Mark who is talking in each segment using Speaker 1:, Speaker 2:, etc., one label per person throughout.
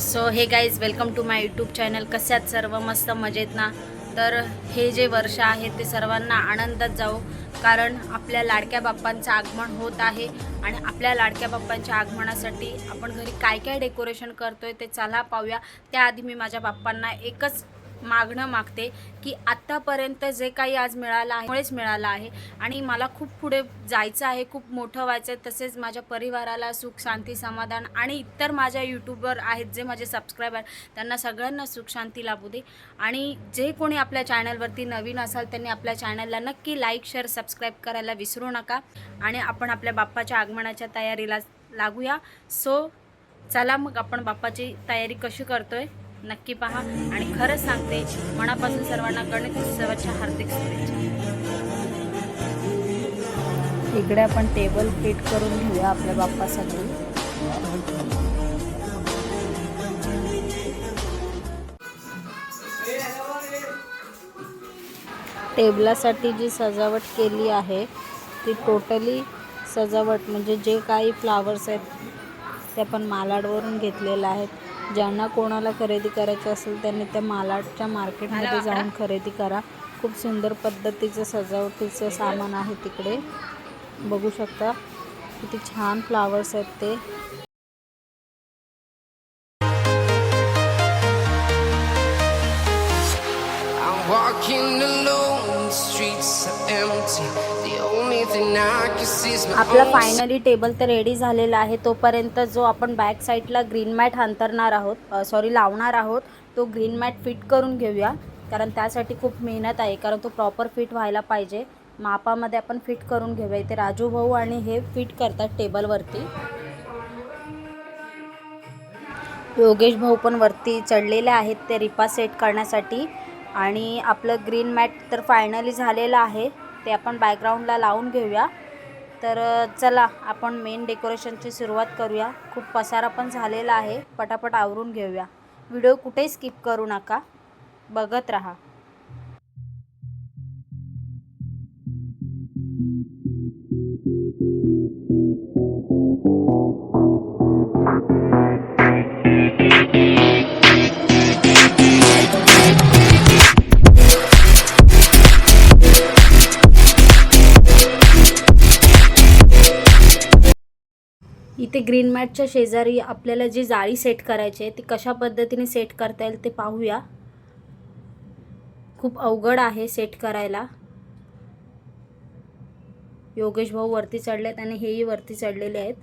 Speaker 1: So hey guys welcome to my YouTube channel कशात सर्व? मस्त मजेत ना? तर हे जे वर्ष आहे ते सर्वांना आनंदात जाऊ कारण आपल्या लाडक्या बाप्पांचं आगमन होत आहे आणि आपल्या लाडक्या बाप्पांच्या आगमनासाठी आपण घरी काय काय डेकोरेशन करतोय ते चला पाहूया. त्याआधी मी माझ्या बाप्पांना एकच मागणं मागते की आत्तापर्यंत जे काही आज मिळालं आहे मुळेच मिळालं आहे. आणि मला खूप पुढे जायचं आहे खूप मोठं व्हायचं आहे. तसेच माझ्या परिवाराला सुख शांती समाधान आणि इतर माझ्या यूट्यूबवर आहेत जे माझे सबस्क्रायबर त्यांना सगळ्यांना सुख शांती लाभू दे. आणि जे कोणी आपल्या चॅनलवरती नवीन असाल त्यांनी आपल्या चॅनलला नक्की लाईक शेअर सबस्क्राईब करायला विसरू नका. आणि आपण आपल्या बाप्पाच्या आगमनाच्या तयारीला लागूया. सो चला मग आपण बाप्पाची तयारी कशी करतोय? नक्की पहा आणि खरंच सांगते मनापासून सर्वांना गणेश उत्सवाच्या हार्दिक शुभेच्छा. इकडे आपण टेबल फिट करून घेऊया आपल्या बाप्पासाठी. टेबलासाठी जी सजावट केली आहे ती टोटली सजावट म्हणजे जे काही फ्लावर्स आहेत ते आपण मालाडवरून घेतलेलं आहेत. ज्यांना कोणाला खरेदी करायचं असेल त्यांनी त्या मालाडच्या मार्केटमध्ये जाऊन खरेदी करा. खूप सुंदर पद्धतीचं सजावटीचं सामान आहे तिकडे. बघू शकता किती छान फ्लावर्स आहेत ते.
Speaker 2: I'm walking alone, the streets are empty.
Speaker 1: आपला फायनली टेबल तर रेडी झालेला आहे. तोपर्यंत जो आपण बॅक साईडला ग्रीन मॅट अंतरणार आहोत सॉरी लावणार आहोत तो ग्रीन मॅट फिट करून घेऊया. कारण त्यासाठी खूप मेहनत आहे. कारण तो प्रॉपर फिट व्हायला पाहिजे. मापामध्ये आपण फिट करून घेऊया. इथे राजू भाऊ आणि हे फिट करतात टेबलवरती योगेश भाऊ पण वरती चढलेले आहेत. ते रिपा सेट करण्यासाठी. आणि आपलं ग्रीन मॅट तर फायनली झालेलं आहे. ते आपण बॅकग्राऊंडला लावून घेऊया. तर चला आपण मेन डेकोरेशनची सुरुवात करूया. खूप पसारा पण झालेला आहे. पटापट आवरून घेऊया. व्हिडिओ कुठेही स्किप करू नका. बघत राहा. ते ग्रीन मॅटच्या शेजारी आपल्याला जी जाळी सेट करायची आहे ती कशा पद्धतीने सेट करता येईल ते पाहूया. खूप अवघड आहे सेट करायला. योगेश भाऊ वरती चढले आहेत आणि हेही वरती चढलेले आहेत.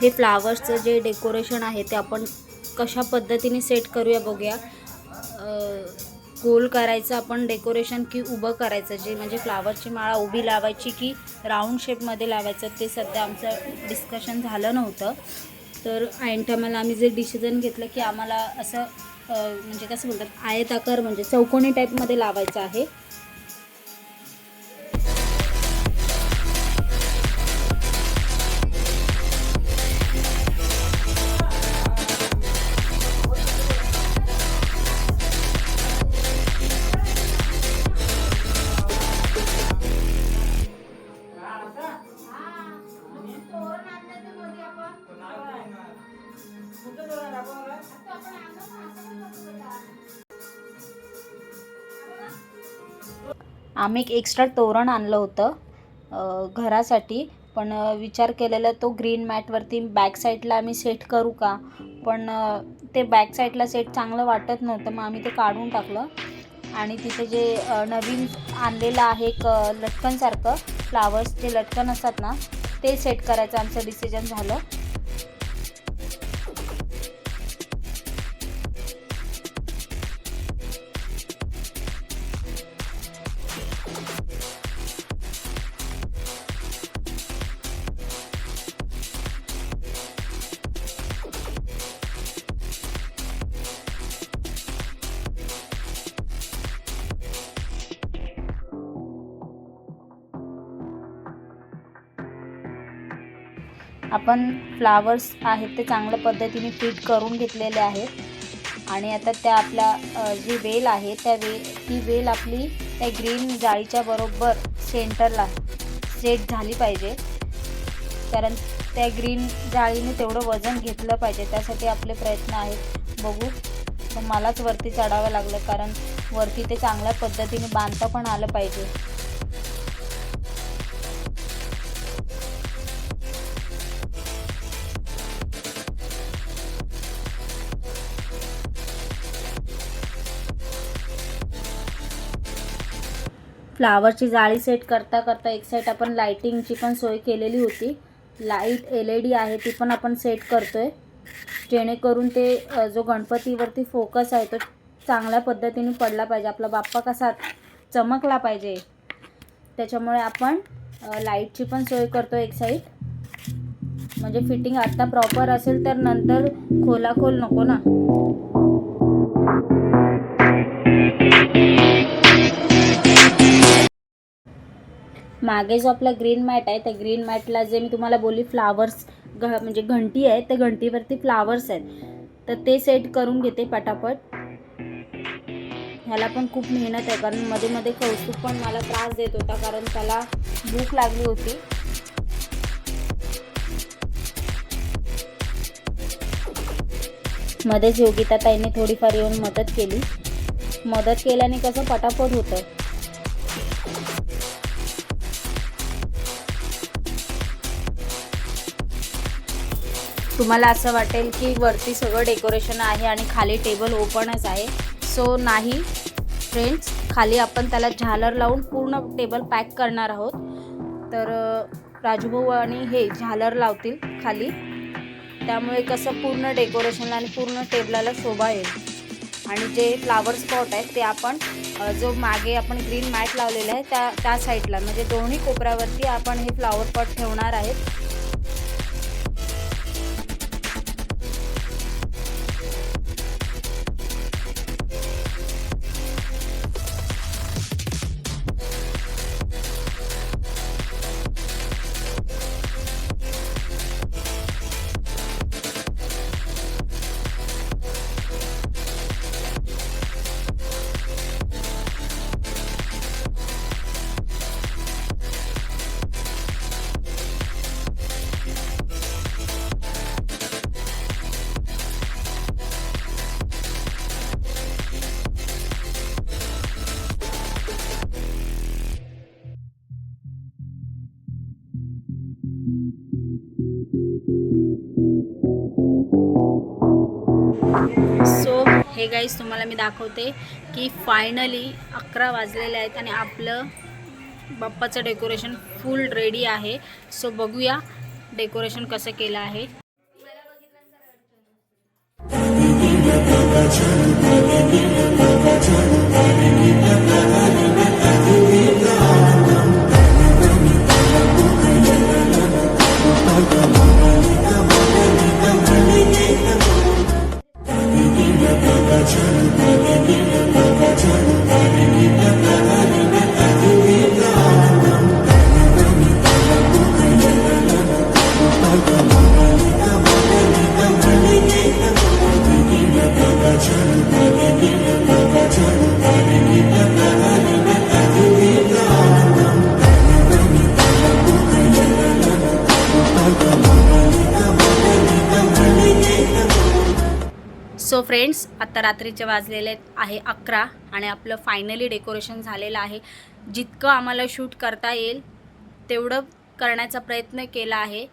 Speaker 1: हे फ्लावर्सचं जे डेकोरेशन आहे ते आपण कशा पद्धतीने सेट करूया बघूया. गोल करायचं आपण डेकोरेशन की उभं करायचं? जे म्हणजे फ्लावरची माळा उभी लावायची की राऊंड शेपमध्ये लावायचं ते सध्या आमचं डिस्कशन झालं नव्हतं. तर ऐन टायमाला आम्ही जे डिसिजन घेतलं की आम्हाला असं म्हणजे कसं बोलतात आयताकार म्हणजे चौकोनी टाईपमध्ये लावायचं आहे. आम्ही एक एक्स्ट्रा तोरण आणलं होतं घरासाठी. पण विचार केलेला तो ग्रीन मॅटवरती बॅक साईडला आम्ही सेट करू का? पण ते बॅक साईडला सेट चांगलं वाटत नव्हतं. मग आम्ही ते काढून टाकलं. आणि तिथे जे नवीन आणलेलं आहे एक लटकनसारखं फ्लावर्स जे लटकन असतात ना ते सेट करायचं आमचं डिसिजन झालं. आपण फ्लावर्स आहेत ते चांगल्या पद्धतीने फिट करून घेतलेले आहेत. आणि आता त्या आपल्या जी वेल आहे त्या वे ती वेल आपली त्या ग्रीन जाळीच्या बरोबर सेंटरला सेट झाली पाहिजे. कारण त्या ग्रीन जाळीने तेवढं वजन घेतलं पाहिजे. त्यासाठी आपले प्रयत्न आहेत. बघू. तर मलाच वरती चढावं लागलं. कारण वरती ते चांगल्या पद्धतीने बांधता पण आलं पाहिजे. फ्लावरची जाळी सेट करता करता एक साईड आपण लाईटिंगची पण सोय केलेली होती. लाइट एल ई डी आहे ती पण आपण सेट करतोय. जेणेकरून ते जो गणपतीवरती फोकस आहे तो चांगल्या पद्धतीने पडला पाहिजे. आपला बाप्पा कसा चमकला पाहिजे. त्याच्यामुळे आपण लाईटची पण सोय करतो एक साईड. म्हणजे फिटिंग आत्ता प्रॉपर असेल तर नंतर खोलाखोल नको ना. मागे जो आपला ग्रीन मॅट आहे त्या ग्रीन मॅटला जे मी तुम्हाला बोलली फ्लावर्स घ म्हणजे घंटी आहे त्या घंटीवरती फ्लावर्स आहेत. तर ते सेट करून घेते पटापट. ह्याला पण खूप मेहनत आहे कारण मध्ये मध्ये कौस्तुभ पण मला त्रास देत होता कारण त्याला भूक लागली होती. मध्येच योगिता ताईने थोडीफार येऊन मदत केली. मदत केल्याने कसं पटापट होतं. तुम्हाला असं वाटेल की वरती सगळं डेकोरेशन आहे आणि खाली टेबल ओपनच आहे. सो नाही फ्रेंड्स खाली आपण त्याला झालर लावून पूर्ण टेबल पॅक करणार आहोत. तर अ, राजूभाऊ आणि हे झालर लावतील खाली. त्यामुळे कसं पूर्ण डेकोरेशनला आणि पूर्ण टेबलाला शोभा येईल. आणि जे फ्लावर स्पॉट आहेत ते आपण जो मागे आपण ग्रीन मॅट लावलेला आहे त्या त्या साईडला म्हणजे दोन्ही कोपऱ्यावरती आपण हे फ्लावर पॉट ठेवणार आहेत. सो हे गाईज तुम्हाला मी दाखवते की फायनली अकरा वाजलेले आहेत आणि आपलं बाप्पाचं डेकोरेशन फुल रेडी आहे. सो बघूया डेकोरेशन कसं केलं आहे. सो फ्रेंड्स आता रात्रीचे वाजलेले आहे अकरा आणि आपलं फायनली डेकोरेशन झालेलं आहे. जितकं आम्हाला शूट करता येईल तेवढं करण्याचा प्रयत्न केला आहे.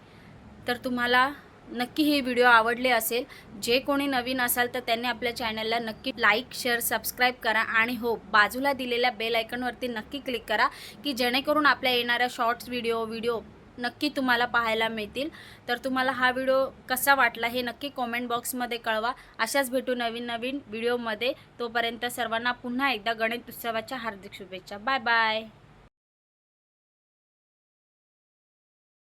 Speaker 1: तर तुम्हाला नक्की ही व्हिडिओ आवडले असेल जे कोणी नवीन असाल तर त्यांनी आपल्या चॅनलला नक्की लाईक शेअर सबस्क्राईब करा आणि हो बाजूला दिलेल्या बेल आयकॉनवरती नक्की क्लिक करा की जेणेकरून आपल्या येणाऱ्या शॉर्ट्स व्हिडिओ व्हिडिओ नक्की तुम्हाला पाहायला मिळतील. तर तुम्हाला हा व्हिडिओ कसा वाटला हे नक्की कॉमेंट बॉक्समध्ये कळवा. अशाच भेटू नवीन नवीन व्हिडिओमध्ये तोपर्यंत सर्वांना पुन्हा एकदा गणेश उत्सवाच्या हार्दिक शुभेच्छा. Bye bye